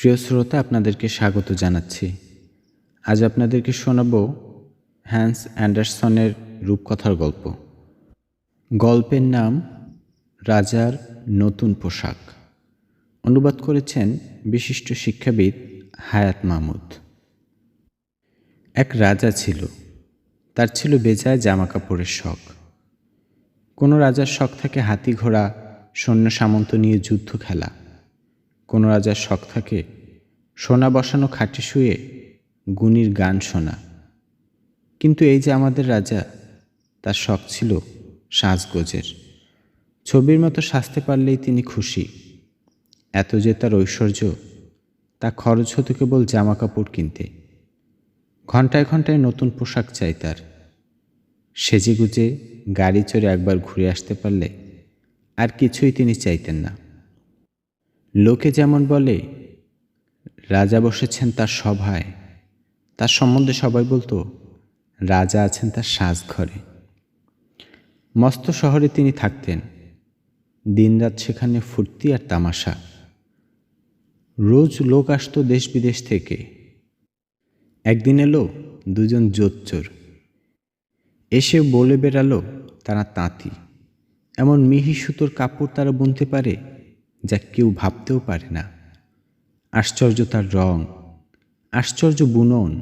প্রিয় শ্রোতা, আপনাদেরকে স্বাগত জানাচ্ছি। আজ আপনাদেরকে শোনাব হ্যান্স অ্যান্ডারসনের রূপকথার গল্প। গল্পের নাম রাজার নতুন পোশাক। অনুবাদ করেছেন বিশিষ্ট শিক্ষাবিদ হায়াত মাহমুদ। এক রাজা ছিল। তার ছিল বেজায় জামা কাপড়ের শখ। কোনো রাজার শখ থাকে হাতি ঘোড়া সৈন্য সামন্ত নিয়ে যুদ্ধ খেলা। কোনো রাজার শখ থাকে? সোনা বসানো খাটে শুয়ে গুণীর গান শোনা। কিন্তু এই যে আমাদের রাজা, তার শখ ছিল সাজগোজের। ছবির মতো সাজতে পারলেই তিনি খুশি। এত যে তার ঐশ্বর্য, তা খরচ হতো কেবল জামা কাপড় কিনতে। ঘন্টায় ঘন্টায় নতুন পোশাক চাই তার। সেজেগুজে গাড়ি চড়ে একবার ঘুরে আসতে পারলে আর কিছুই তিনি চাইতেন না। লোকে যেমন বলে, রাজা বসেছেন তার সভায়। তার সম্বন্ধে সবাই বলতো, রাজা আছেন তার সাজঘরে। মস্ত শহরে তিনি থাকতেন। দিনরাত সেখানে ফুর্তি আর তামাশা। রোজ লোক আসতো দেশ বিদেশ থেকে। একদিন এলো দুজন জোচ্চোর। এসে বলে বেড়ালো তারা তাঁতি। এমন মিহি সুতোর কাপড় তারা বুনতে পারে যা কেউ ভাবতেও পারে না। আশ্চর্য তার রং, আশ্চর্য বুনন।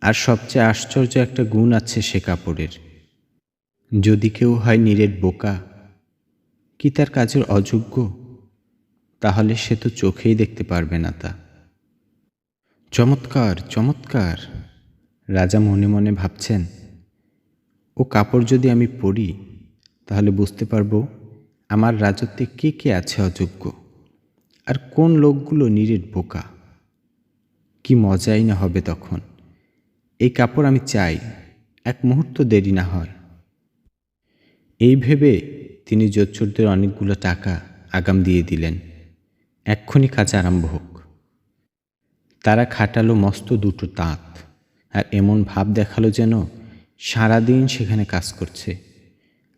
আর সবচেয়ে আশ্চর্য একটা গুণ আছে সে কাপড়ের। যদি কেউ হয় নিরেট বোকা, কি তার কাজের অযোগ্য? তাহলে সে তো চোখেই দেখতে পারবে না তা। চমৎকার চমৎকার, রাজা মনে মনে ভাবছেন, ও কাপড় যদি আমি পরি, তাহলে বুঝতে পারব আমার রাজত্বে কে কে আছে অযোগ্য? আর কোন লোকগুলো নিরেট বোকা? কি মজাই না হবে তখন? এই কাপড় আমি চাই, এক মুহূর্ত দেরি না হয়। এই ভেবে তিনি জোচ্চোরদের অনেকগুলো টাকা আগাম দিয়ে দিলেন। এক্ষুনি কাজ আরম্ভ হোক। তারা খাটালো মস্ত দুটো তাঁত, আর এমন ভাব দেখাল যেন সারাদিন সেখানে কাজ করছে।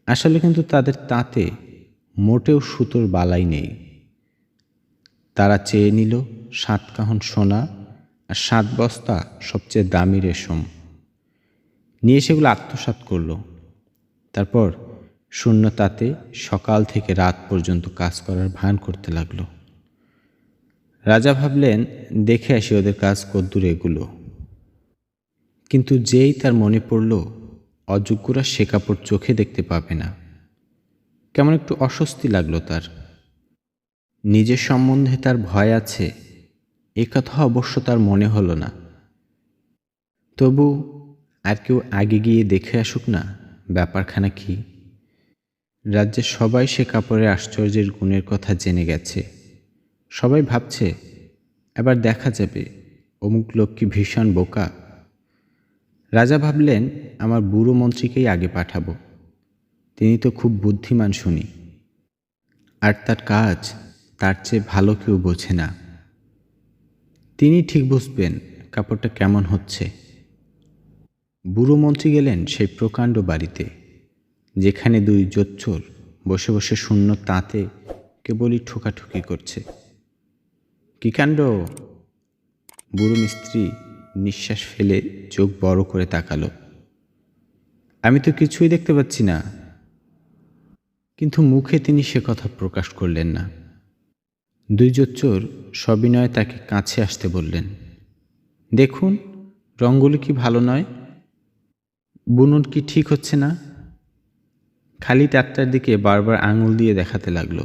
আসলে কিন্তু তাদের তাঁতে মোটেও সুতোর বালাই নেই। তারা চেয়ে নিল সাত কাহন সোনা আর সাত বস্তা সবচেয়ে দামি রেশম। নিয়ে সেগুলো আত্মসাৎ করল। তারপর শূন্য তাতে সকাল থেকে রাত পর্যন্ত কাজ করার ভান করতে লাগল। রাজা ভাবলেন, দেখে আসি ওদের কাজ কদ্দূর এগুলো। কিন্তু যেই তার মনে পড়ল, অযোগ্যরা সে কাপড় চোখে দেখতে পাবে না। কেমন একটু অস্বস্তি লাগল তার। নিজের সম্বন্ধে তার ভয় আছে, এ কথা অবশ্য তার মনে হলো না। তবু আর কেউ আগে গিয়ে দেখে আসুক না, ব্যাপারখানা কি? রাজ্যের সবাই সে কাপড়ের আশ্চর্যের গুণের কথা জেনে গেছে। সবাই ভাবছে, এবার দেখা যাবে, অমুক লোক কি ভীষণ বোকা। রাজা ভাবলেন, আমার বুড়ো মন্ত্রীকেই আগে পাঠাবো। তিনি তো খুব বুদ্ধিমান শুনি। আর তার কাজ, তার চেয়ে ভালো কেউ বোঝে না। তিনি ঠিক বুঝবেন কাপড়টা কেমন হচ্ছে। বুড়ো মন্ত্রী গেলেন সেই প্রকাণ্ড বাড়িতে, যেখানে দুই জোচ্চোর বসে বসে শূন্য তাঁতে কেবলই ঠোকাঠুকি করছে। কি কাণ্ড? বুড়ো মিস্ত্রি নিঃশ্বাস ফেলে চোখ বড় করে তাকালো। আমি তো কিছুই দেখতে পাচ্ছি না। কিন্তু মুখে তিনি সে কথা প্রকাশ করলেন না। দুই জোচ্চোর সবিনয়ে তাকে কাছে আসতে বললেন, দেখুন রঙ্গলি কি ভালো নয়? বুনন কি ঠিক হচ্ছে না? খালি তারটার দিকে বারবার আঙুল দিয়ে দেখাতে লাগল,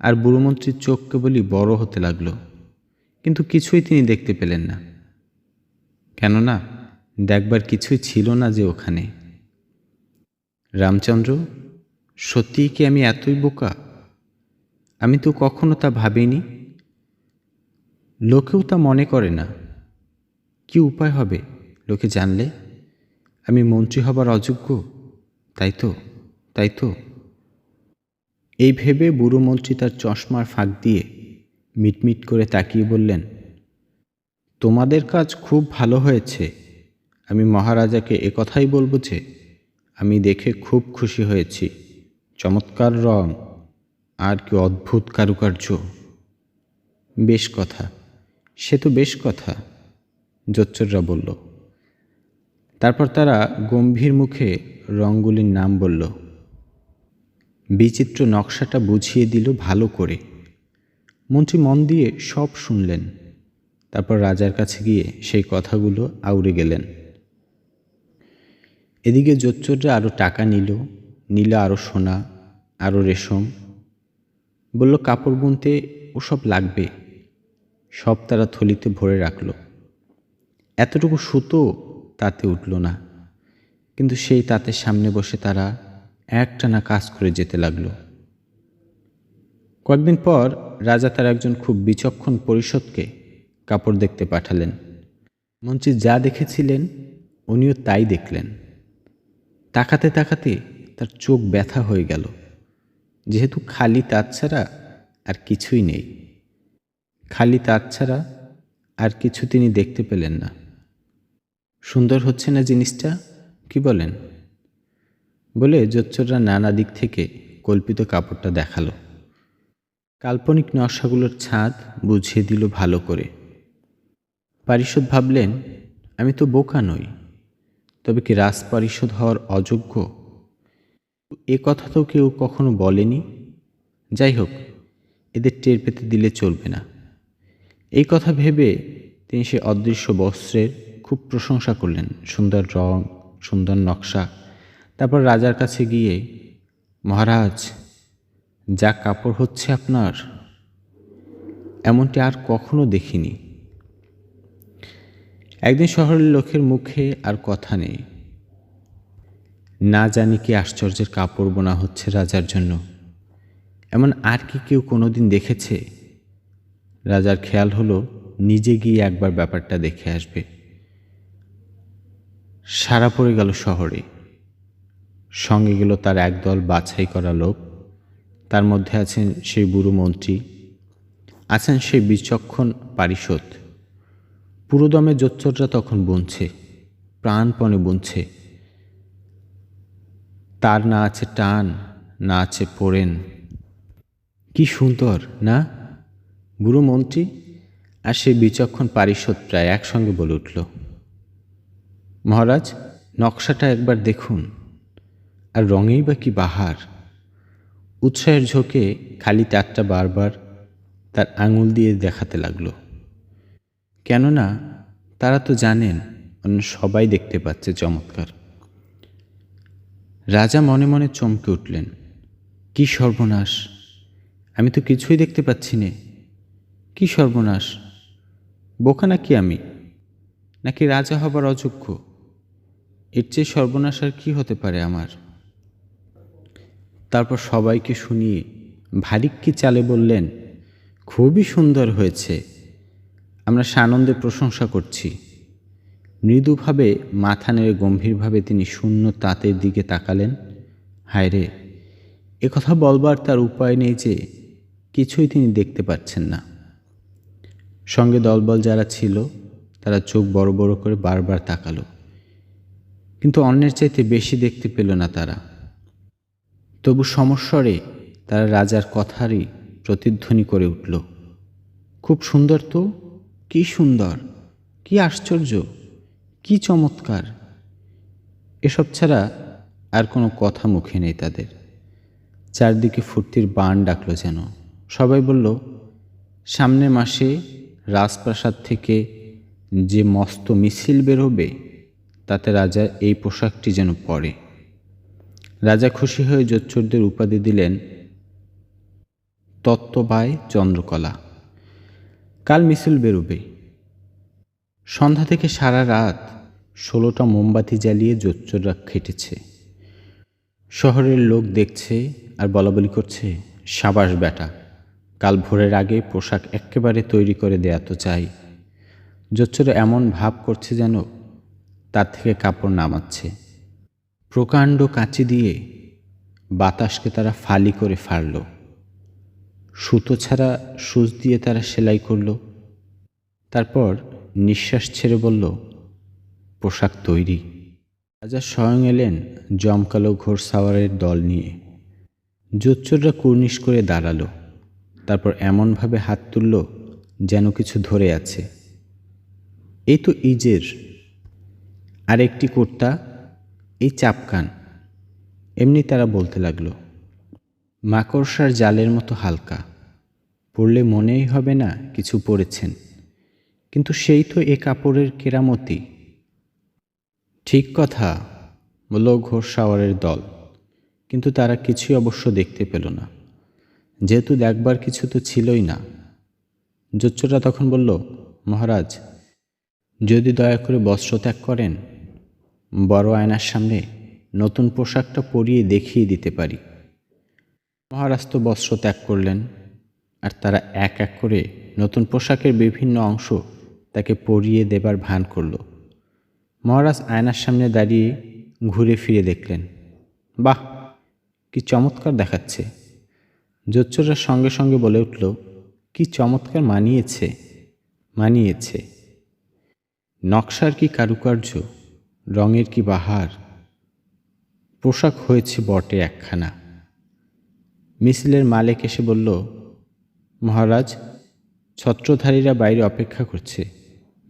আর বুড়োমন্ত্রীর চোখ কেবলই বড় হতে লাগল, কিন্তু কিছুই তিনি দেখতে পেলেন না। কেননা, দেখবার কিছুই ছিল না যে ওখানে। রামচন্দ্র সত্যিই কি আমি এতই বোকা? আমি তো কখনো তা ভাবিনি। লোকেও তা মনে করে না। কি উপায় হবে? লোকে জানলে? আমি মন্ত্রী হবার অযোগ্য? তাই তো তাই তো। এই ভেবে বুড়ো মন্ত্রী তার চশমার ফাঁক দিয়ে মিটমিট করে তাকিয়ে বললেন, তোমাদের কাজ খুব ভালো হয়েছে। আমি মহারাজাকে একথাই বলব যে, আমি দেখে খুব খুশি হয়েছি। চমৎকার রং, আর কি অদ্ভুত কারুকার্য। বেশ কথা, সে তো বেশ কথা, জোচ্চররা বলল। তারপর তারা গম্ভীর মুখে রঙগুলির নাম বলল। বিচিত্র নকশাটা বুঝিয়ে দিল ভালো করে। মন্ত্রী মন দিয়ে সব শুনলেন। তারপর রাজার কাছে গিয়ে সেই কথাগুলো আউড়ে গেলেন। এদিকে জোচ্চররা আরও টাকা নিল নিল আরও সোনা আরও রেশম। বলল, কাপড় বুনতে ওসব লাগবে। সব তারা থলিতে ভরে রাখল। এতটুকু সুতো তাতে উঠল না। কিন্তু সেই তাতে সামনে বসে তারা একটানা কাজ করে যেতে লাগল। কয়েকদিন পর রাজা তার একজন খুব বিচক্ষণ পরিষদকে কাপড় দেখতে পাঠালেন। মঞ্চে যা দেখেছিলেন, উনিও তাই দেখলেন। তাকাতে তাকাতে তার চোখ ব্যথা হয়ে গেল। যেহেতু খালি তার ছাড়া আর কিছুই নেই। খালি তার ছাড়া আর কিছু তিনি দেখতে পেলেন না। সুন্দর হচ্ছে না জিনিসটা? কি বলেন? বলে জোচ্চররা নানা দিক থেকে কল্পিত কাপড়টা দেখাল। কাল্পনিক নকশাগুলোর ছাদ বুঝিয়ে দিল ভালো করে। পারিষদ ভাবলেন, আমি তো বোকা নই। তবে কি রাজ পারিষদ হওয়ার অযোগ্য এ কথা তো কেউ কখনো বলেনি। যাই হোক, এদের টের পেতে দিলে চলবে না। এই কথা ভেবে তিনি সে অদৃশ্য বস্ত্রের খুব প্রশংসা করলেন। সুন্দর রং, সুন্দর নকশা। তারপর রাজার কাছে গিয়ে, মহারাজ, যা কাপড় হচ্ছে আপনার, এমনটি আর কখনো দেখিনি। একদিন শহরের লোকের মুখে আর কথা নেই। না জানি কি আশ্চর্যের কাপড় বোনা হচ্ছে রাজার জন্য। এমন আর কি কেউ কোনোদিন দেখেছে? রাজার খেয়াল হলো, নিজে গিয়ে একবার ব্যাপারটা দেখে আসবে। সারা পড়ে গেল শহরে। সঙ্গে গেল তার একদল বাছাই করা লোক। তার মধ্যে আছেন সেই বুড়ো মন্ত্রী, আছেন সেই বিচক্ষণ পারিষদ। পুরোদমে জোচ্চররা তখন বুনছে, প্রাণপণে বুনছে। তার না আছে টান, না আছে পড়েন। কি সুন্দর, না? বুড়ো মন্ত্রী, আর সেই বিচক্ষণ পারিষদ প্রায় একসঙ্গে বলে উঠল, মহারাজ, নকশাটা একবার দেখুন, আর রঙেই বা কি বাহার। উৎসাহের ঝোঁকে খালি তারটা বারবার তার আঙুল দিয়ে দেখাতে লাগল। কেননা তারা তো জানেন, অন্য সবাই দেখতে পাচ্ছে চমৎকার। রাজা মনে মনে চমকে উঠলেন। কি সর্বনাশ! আমি তো কিছুই দেখতে পাচ্ছি নে। কি সর্বনাশ! বোকা নাকি আমি? নাকি রাজা হবার অযোগ্য? এর চেয়ে সর্বনাশ আর কি হতে পারে আমার? তারপর সবাইকে শুনিয়ে ভারিক্কি চালে বললেন, খুবই সুন্দর হয়েছে। আমরা সানন্দে প্রশংসা করছি। মৃদুভাবে, মাথা নেড়ে গম্ভীরভাবে তিনি শূন্য তাঁতের দিকে তাকালেন। হায় রে কথা বলবার তার উপায় নেই যে, কিছুই তিনি দেখতে পাচ্ছেন না। সঙ্গে দলবল যারা ছিল, তারা চোখ বড় বড় করে বারবার তাকালো। কিন্তু অন্যের চাইতে বেশি দেখতে পেল না তারা। তবু সমস্বরে তারা রাজার কথারই প্রতিধ্বনি করে উঠল। খুব সুন্দর তো? কি সুন্দর? কি আশ্চর্য? কি চমৎকার। এসব ছাড়া আর কোনো কথা মুখে নেই তাদের। চারদিকে ফুর্তির বান ডাকলো যেন। সবাই বলল সামনে মাসে রাজপ্রাসাদ থেকে যে মস্ত মিছিল বেরোবে, তাতে রাজা এই পোশাকটি যেন পরে। রাজা খুশি হয়ে জোচ্চরদের উপাধি দিলেন তত্ত্ববায় চন্দ্রকলা। কাল মিছিল বেরোবে। সন্ধ্যা থেকে সারা রাত ষোলোটা মোমবাতি জ্বালিয়ে জোচ্চররা খেটেছে। শহরের লোক দেখছে আর বলাবলি করছে, সাবাস বেটা, কাল ভোরের আগে পোশাক একেবারে তৈরি করে দেয়া তো চাই। জোচ্চরা এমন ভাব করছে যেন তার থেকে কাপড় নামাচ্ছে। প্রকাণ্ড কাঁচি দিয়ে বাতাসকে তারা ফালি করে ফাড়ল। সুতো ছাড়া সুচ দিয়ে তারা সেলাই করল। তারপর নিঃশ্বাস ছেড়ে বলল, পোশাক তৈরি। রাজা স্বয়ং এলেন জমকালো ঘোর সাওয়ারের দল নিয়ে। জোচ্চররা কুর্নিশ করে দাঁড়াল, তারপর এমনভাবে হাত তুলল যেন কিছু ধরে আছে। এই তো ইজের আর একটি কুর্তা এই চাপকান। এমনি তারা বলতে লাগল, মাকড়সার জালের মতো হালকা, পড়লে মনেই হবে না কিছু পড়েছেন। কিন্তু সেই তো এ কাপড়ের কেরামতি। ঠিক কথা বলল ঘোষাওয়ারের দল। কিন্তু তারা কিছুই অবশ্য দেখতে পেল না। যেহেতু দেখবার কিছু তো ছিলই না। জোচ্চরা তখন বলল, মহারাজ, যদি দয়া করে বস্ত্র ত্যাগ করেন, বড় আয়নার সামনে নতুন পোশাকটা পরিয়ে দেখিয়ে দিতে পারি। মহারাজ তো বস্ত্র ত্যাগ করলেন, আর তারা এক এক করে নতুন পোশাকের বিভিন্ন অংশ তাকে পরিয়ে দেবার ভান করল। মহারাজ আয়নার সামনে দাঁড়িয়ে ঘুরে ফিরে দেখলেন। বাহ, কি চমৎকার দেখাচ্ছে। জোচ্চরা সঙ্গে সঙ্গে বলে উঠল, কি চমৎকার মানিয়েছে মানিয়েছে। নকশার কি কারুকার্য, রঙের কি বাহার। পোশাক হয়েছে বটে একখানা। মিছিলের মালিক এসে বলল, মহারাজ, ছত্রধারীরা বাইরে অপেক্ষা করছে।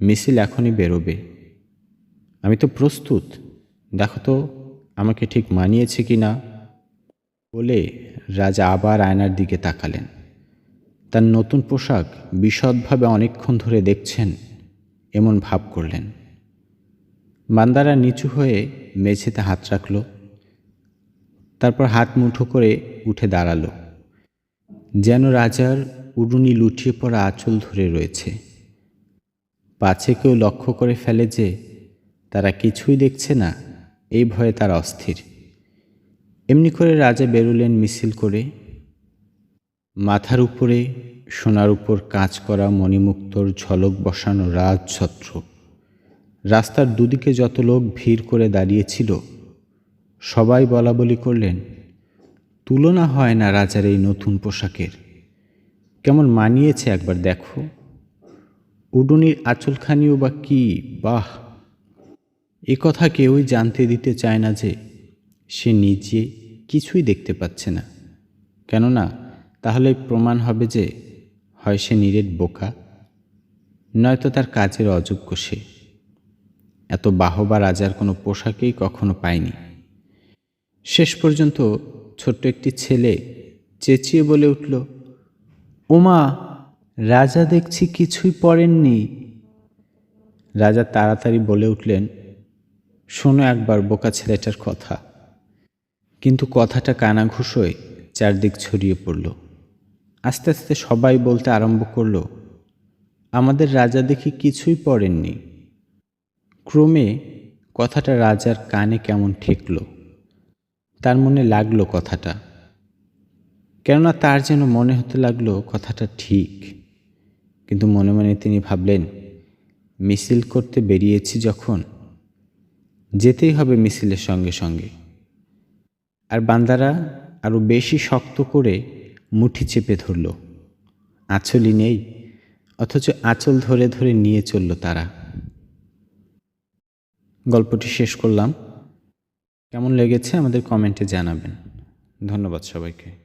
মিছিল এখনই বেরোবে। আমি তো প্রস্তুত। দেখো তো, আমাকে ঠিক মানিয়েছে কি না বলে রাজা আবার আয়নার দিকে তাকালেন। তার নতুন পোশাক বিশদভাবে অনেকক্ষণ ধরে দেখছেন, এমন ভাব করলেন। বান্দারা নিচু হয়ে মেঝেতে হাত রাখল, তারপর হাত মুঠো করে উঠে দাঁড়াল। যেন রাজার উড়ুনি লুটিয়ে পড়া আঁচল ধরে রয়েছে। পাছে কেউ লক্ষ্য করে ফেলে যে, তারা কিছুই দেখছে না, এই ভয়ে তার অস্থির। এমনি করে রাজা বেরুলেন মিছিল করে। মাথার উপরে, সোনার উপর কাজ করা মণিমুক্তর ঝলক বসানো রাজছত্র। রাস্তার দুদিকে যত লোক ভিড় করে দাঁড়িয়েছিল, সবাই বলা বলি করলেন, তুলনা হয় না রাজার এই নতুন পোশাকের। কেমন মানিয়েছে একবার দেখো। উডুনির আঁচলখানিও বা কি? বাহ! এ কথা কেউই জানতে দিতে চায় না যে সে নিজে কিছুই দেখতে পাচ্ছে না। কেননা তাহলে প্রমাণ হবে যে হয় সে নিরেট বোকা, নয়তো তার কাজের অযোগ্য সে। এত বাহবা রাজার কোনো পোশাকেই কখনো পায়নি। শেষ পর্যন্ত ছোট্ট একটি ছেলে চেঁচিয়ে বলে উঠল, ওমা রাজা দেখছি কিছুই পড়েননি। রাজা তাড়াতাড়ি বলে উঠলেন, শোনো একবার বোকা ছেলেটার কথা। কিন্তু কথাটা কানাঘুষোয় চারদিক ছড়িয়ে পড়ল। আস্তে আস্তে সবাই বলতে আরম্ভ করল, আমাদের রাজা দেখি কিছুই পড়েননি। ক্রমে কথাটা রাজার কানে কেমন ঠেকল, তার মনে লাগল কথাটা। কেননা তার যেন মনে হতে লাগল কথাটা ঠিক। কিন্তু মনে মনে তিনি ভাবলেন, মিছিল করতে বেরিয়েছি যখন, যেতেই হবে মিছিলের সঙ্গে সঙ্গে। আর বান্দারা আরও বেশি শক্ত করে মুঠি চেপে ধরল। আঁচলই নেই, অথচ আঁচল ধরে ধরে নিয়ে চলল তারা। গল্পটি শেষ করলাম। কেমন লেগেছে আমাদের কমেন্টে জানাবেন। ধন্যবাদ সবাইকে।